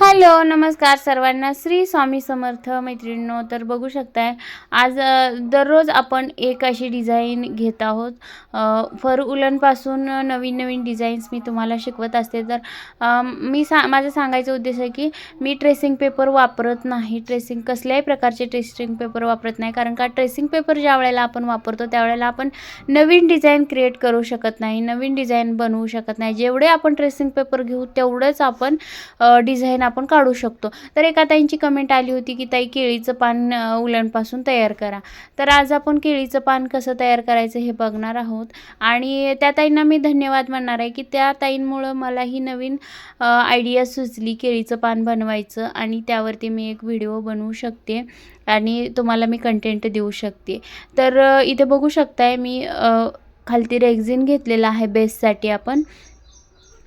Hello नमस्कार सर्वांना. श्री स्वामी समर्थ मैत्रिणींनो तर बघू शकताय आज दररोज आपण एक अशी डिझाईन घेत आहोत. फर उलनपासून नवीन नवीन डिझाईन्स मी तुम्हाला शिकवत असते. तर मी सा माझं सांगायचा उद्देश आहे की मी ट्रेसिंग पेपर वापरत नाही. ट्रेसिंग कसल्याही प्रकारचे ट्रेसिंग पेपर वापरत नाही. कारण का ट्रेसिंग पेपर ज्या वेळेला आपण वापरतो त्यावेळेला आपण नवीन डिझाईन क्रिएट करू शकत नाही. नवीन डिझाईन बनवू शकत नाही. जेवढे आपण ट्रेसिंग पेपर घेऊ तेवढंच आपण डिझाईन आपण काढू शकतो. तर एका ताईंची कमेंट आली होती की ताई केळीचं पान उलणपासून तयार करा. तर आज आपण केळीचं पान कसं तयार करायचं हे बघणार आहोत. आणि त्या ताईंना मी धन्यवाद म्हणणार आहे की त्या ताईंमुळं मला ही नवीन आयडिया सुचली केळीचं पान बनवायचं आणि त्यावरती मी एक व्हिडिओ बनवू शकते आणि तुम्हाला मी कंटेंट देऊ शकते. तर इथे बघू शकताय मी खालती रेग्झिन घेतलेला आहे बेससाठी आपण.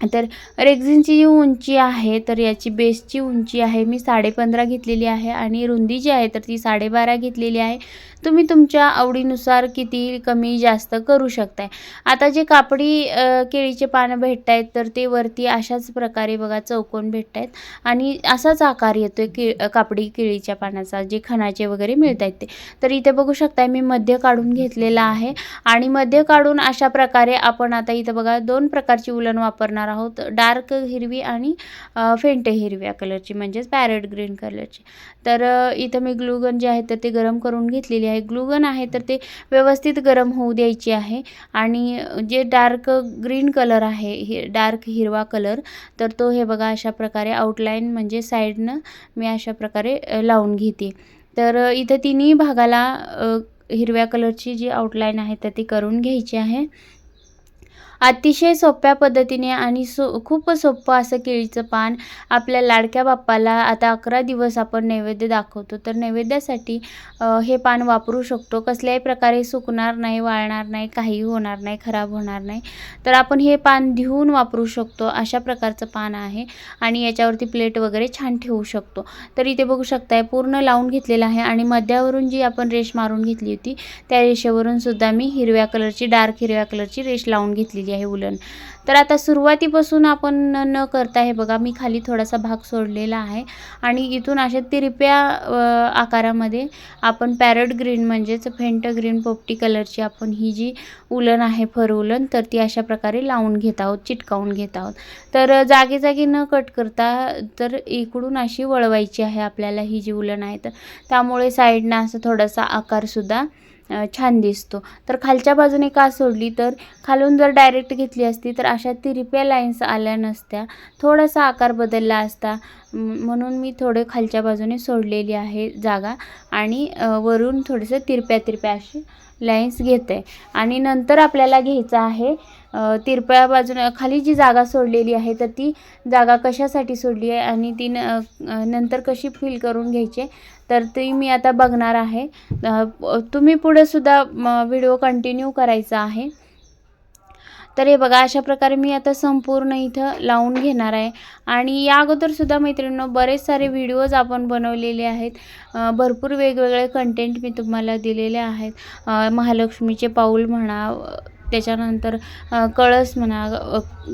तर रेग्झिनची जी उंची आहे तर याची बेसची उंची आहे. मी साडेपंधरा घेतलेली आहे आणि रुंदी जी आहे तर ती साडेबारा घेतलेली आहे. तुम्ही तुमच्या आवडीनुसार किती कमी जास्त करू शकताय. आता जे कापडी केळीचे पानं भेटत आहेत तर ते वरती अशाच प्रकारे बघा चौकोन भेटत आहेत आणि असाच आकार येतो आहे के कापडी केळीच्या पानाचा जे खणाचे वगैरे मिळत आहेत ते. तर इथे बघू शकताय मी मध्य काढून घेतलेला आहे. आणि मध्य काढून अशा प्रकारे आपण आता इथं बघा दोन प्रकारची उलन वापरणार आहोत. डार्क हिरवी आणि फेंटे फेंट हिरव्या कलरची म्हणजेच पॅरेट ग्रीन कलरची. तर इथं मी ग्लूगन जे आहे तर ते गरम करून घेतलेली आहे. ग्लूगन आहे तर ते व्यवस्थित गरम होऊ द्यायची आहे. आणि जे डार्क ग्रीन कलर आहे हे डार्क हिरवा कलर तर तो हे बघा अशा प्रकारे आउटलाईन म्हणजे साईडनं मी अशा प्रकारे लावून घेते. तर इथं तिन्ही भागाला हिरव्या कलरची जी आउटलाईन आहे तर ती करून घ्यायची आहे. अतिशय सोप्या पद्धतीने आणि सो खूप सोपं असं केळीचं पान आपल्या लाडक्या बाप्पाला आता अकरा दिवस आपण नैवेद्य दाखवतो. तर नैवेद्यासाठी हे पान वापरू शकतो. कसल्याही प्रकारे सुकणार नाही वाळणार नाही काही होणार नाही खराब होणार नाही. तर आपण हे पान धुवून वापरू शकतो. अशा प्रकारचं पान आहे आणि याच्यावरती प्लेट वगैरे छान ठेवू शकतो. तर इथे बघू शकताय पूर्ण लावून घेतलेलं आहे आणि मध्यावरून जी आपण रेश मारून घेतली होती त्या रेषेवरून सुद्धा मी हिरव्या कलरची डार्क हिरव्या कलरची रेष लावून घेतली घेतलेली आहे उलन. तर आता सुरुवातीपासून आपण न करता हे बघा मी खाली थोडासा भाग सोडलेला आहे आणि इथून अशा तिरप्या आकारामध्ये आपण पॅरट ग्रीन म्हणजेच फेंट ग्रीन पोपटी कलरची आपण ही जी उलन आहे फर उलन तर ती अशा प्रकारे लावून घेत आहोत चिटकावून घेत आहोत. तर जागी जागी न कट करता तर इकडून अशी वळवायची आहे आपल्याला ही जी उलन आहे. तर त्यामुळे साईडनं असं थोडासा आकारसुद्धा छान दिसतो. तर खालच्या बाजूने का सोडली तर? खालून जर डायरेक्ट घेतली असती तर अशा तिरप्या लाईन्स आल्या नसत्या. थोडासा आकार बदलला असता. म्हणून मी थोडे खालच्या बाजूने सोडलेली आहे जागा आणि वरून थोडंसं तिरप्या तिरप्या अशी लाईन्स घेते. आणि नंतर आपल्याला घ्यायचं आहे तिरपळ्या तिरप्या बाजूने खाली जी जागा सोडलेली आहे तर ती जागा कशासाठी सोडली आहे आणि ती न नंतर कशी फिल करून घ्यायची तर ती मी आता बघणार आहे. तुम्ही पुढेसुद्धा व्हिडिओ कंटिन्यू करायचा आहे. तर हे बघा अशा प्रकारे मी आता संपूर्ण इथं लावून घेणार आहे. आणि या अगोदरसुद्धा मैत्रिणींनो बरेच सारे व्हिडिओज आपण बनवलेले आहेत. भरपूर वेगवेगळे कंटेंट मी तुम्हाला दिलेले आहेत. महालक्ष्मीचे पाऊल म्हणा त्याच्यानंतर कळस म्हणा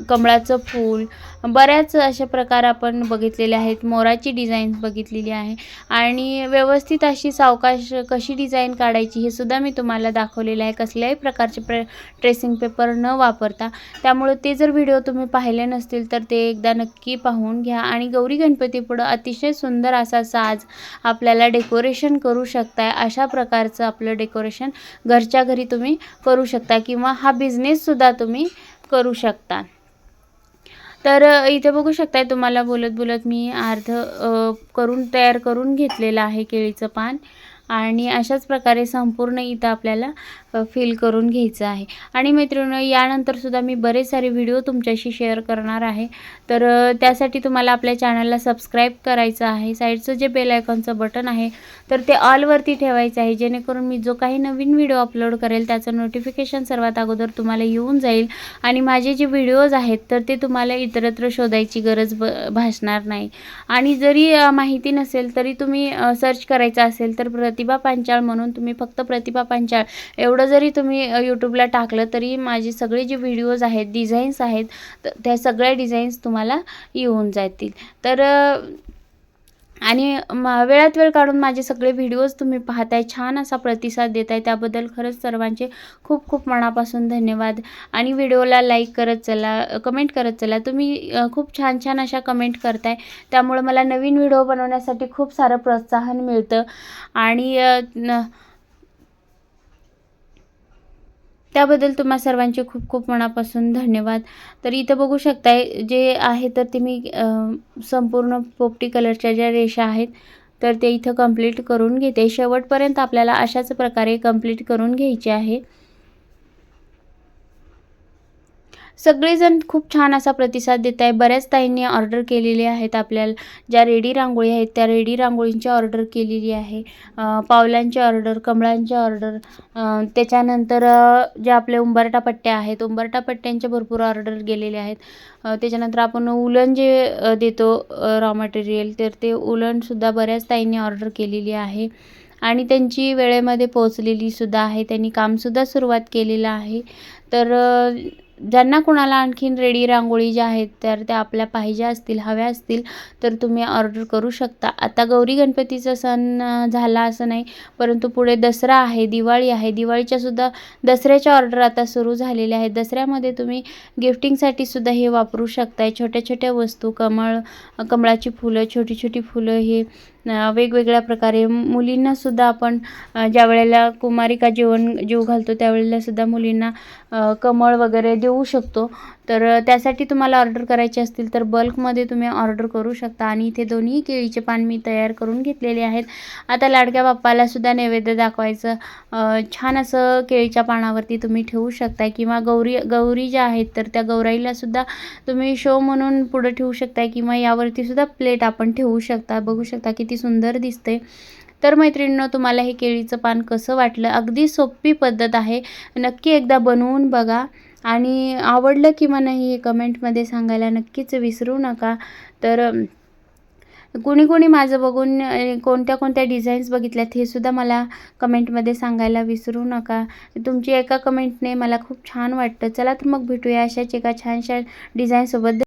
कमळाचं फूल बऱ्याच अशा प्रकार आपण बघितलेले आहेत. मोराची डिझाईन्स बघितलेली आहे. आणि व्यवस्थित अशी सावकाश कशी डिझाईन काढायची हे सुद्धा मी तुम्हाला दाखवलेलं आहे. कसल्याही प्रकारचे प्र ट्रेसिंग पेपर न वापरता. त्यामुळे ते जर व्हिडिओ तुम्ही पाहिले नसतील तर ते एकदा नक्की पाहून घ्या. आणि गौरी गणपतीपुढं अतिशय सुंदर असा साज आपल्याला डेकोरेशन करू शकताय. अशा प्रकारचं आपलं डेकोरेशन घरच्या घरी तुम्ही करू शकता किंवा हा बिझनेससुद्धा तुम्ही करू शकता. तर इथे बघू शकताय तुम्हाला बोलत बोलत मी अर्ध करून तयार करून घेतलेलं आहे केळीचं पान. आणि अशाच प्रकारे संपूर्ण इथं आपल्याला फील करून घ्यायचं आहे. आणि मैत्रिणं यानंतरसुद्धा मी बरेच सारे व्हिडिओ तुमच्याशी शेअर करणार आहे. तर त्यासाठी तुम्हाला आपल्या चॅनलला सबस्क्राईब करायचं आहे. साईडचं जे बेल आयकॉनचं बटन आहे तर ते ऑलवरती ठेवायचं आहे. जेणेकरून मी जो काही नवीन व्हिडिओ अपलोड करेल त्याचं नोटिफिकेशन सर्वात अगोदर तुम्हाला येऊन जाईल. आणि माझे जे व्हिडिओज आहेत तर ते तुम्हाला इतरत्र शोधायची गरज ब भासणार नाही. आणि जरी माहिती नसेल तरी तुम्ही सर्च करायचं असेल तर प्रति प्रतिभा पांचाळ म्हणून तुम्ही फक्त प्रतिभा पांचाळ. एवढं जरी तुम्ही यूट्यूबला टाकलं तरी माझे सगळे जे व्हिडिओज आहेत डिझाईन्स आहेत त्या सगळ्या डिझाईन्स तुम्हाला येऊन जातील. तर आणि वेळात वेळ काढून माझे सगळे व्हिडिओज तुम्ही पाहताय. छान असा प्रतिसाद देत आहे त्याबद्दल खरंच सर्वांचे खूप खूप मनापासून धन्यवाद. आणि व्हिडिओला लाईक करत चला कमेंट करत चला. तुम्ही खूप छान छान अशा कमेंट करताय. त्यामुळं मला नवीन व्हिडिओ बनवण्यासाठी खूप सारं प्रोत्साहन मिळतं. आणि अ, न त्याबद्दल तुम्हा सर्वांचे खूप खूप मनापासून धन्यवाद. तर इथं बघू शकताय जे आहे तर ते मी संपूर्ण पोपटी कलरच्या ज्या रेषा आहेत तर ते इथं कंप्लीट करून घेते. शेवटपर्यंत आपल्याला अशाच प्रकारे कंप्लीट करून घ्यायचे आहे. सगळेजण खूप छान असा प्रतिसाद देत आहे. बऱ्याच ताईंनी ऑर्डर केलेली आहेत आपल्याला. ज्या रेडी रांगोळी आहेत त्या रेडी रांगोळींची ऑर्डर केलेली आहे. पावलांची ऑर्डर कमळांची ऑर्डर त्याच्यानंतर ज्या आपल्या उंबरटा पट्ट्या आहेत उंबरटा पट्ट्यांच्या भरपूर ऑर्डर गेलेले आहेत. त्याच्यानंतर आपण उलन जे देतो रॉ मटेरियल तर ते उलनसुद्धा बऱ्याच ताईंनी ऑर्डर केलेली आहे. आणि त्यांची वेळेमध्ये पोहोचलेली सुद्धा आहे. त्यांनी कामसुद्धा सुरुवात केलेलं आहे. तर ज्यांना कुणाला आणखीन रेडी रांगोळी ज्या आहेत तर त्या आपल्या पाहिजे असतील हव्या असतील तर तुम्ही ऑर्डर करू शकता. आता गौरी गणपतीचा सण झाला असं नाही परंतु पुढे दसरा आहे दिवाळी आहे. दिवाळीच्यासुद्धा दसऱ्याच्या ऑर्डर आता सुरू झालेल्या आहेत. दसऱ्यामध्ये तुम्ही गिफ्टिंगसाठी सुद्धा हे वापरू शकताय. छोट्या छोट्या वस्तू कमळ कमळाची फुलं छोटी छोटी फुलं हे वेगवेगळ्या प्रकारे मुलींनासुद्धा आपण ज्या वेळेला कुमारिका जेवण जेव घालतो त्यावेळेला सुद्धा मुलींना कमळ वगैरे देऊ शकतो. तर त्यासाठी तुम्हाला ऑर्डर करायची असतील तर बल्कमध्ये तुम्ही ऑर्डर करू शकता आणि इथे दोन्ही केळीचे पान मी तयार करून घेतलेले आहेत. आता लाडक्या बाप्पाला सुद्धा नैवेद्य दाखवायचं. छान असं केळीच्या पानावरती तुम्ही ठेवू शकता किंवा गौरी गौरी ज्या आहेत तर त्या गौराईला सुद्धा तुम्ही शो म्हणून पुढं ठेवू शकता किंवा यावरती सुद्धा प्लेट आपण ठेवू शकता. बघू शकता किती सुंदर दिसते तर मैत्रिणींनो तुम्हाला हे केळीचं पान कसं वाटलं? अगदी सोपी पद्धत आहे. नक्की एकदा बनवून बघा. आणि आवडलं किंवा नाही हे कमेंटमध्ये सांगायला नक्कीच विसरू नका. तर कुणी कुणी माझं बघून कोणत्या कोणत्या डिझाईन्स बघितल्यात हे सुद्धा मला कमेंटमध्ये सांगायला विसरू नका. तुमची एका कमेंटने मला खूप छान वाटतं. चला तर मग भेटूया अशाच एका छानशा डिझाईनसोबत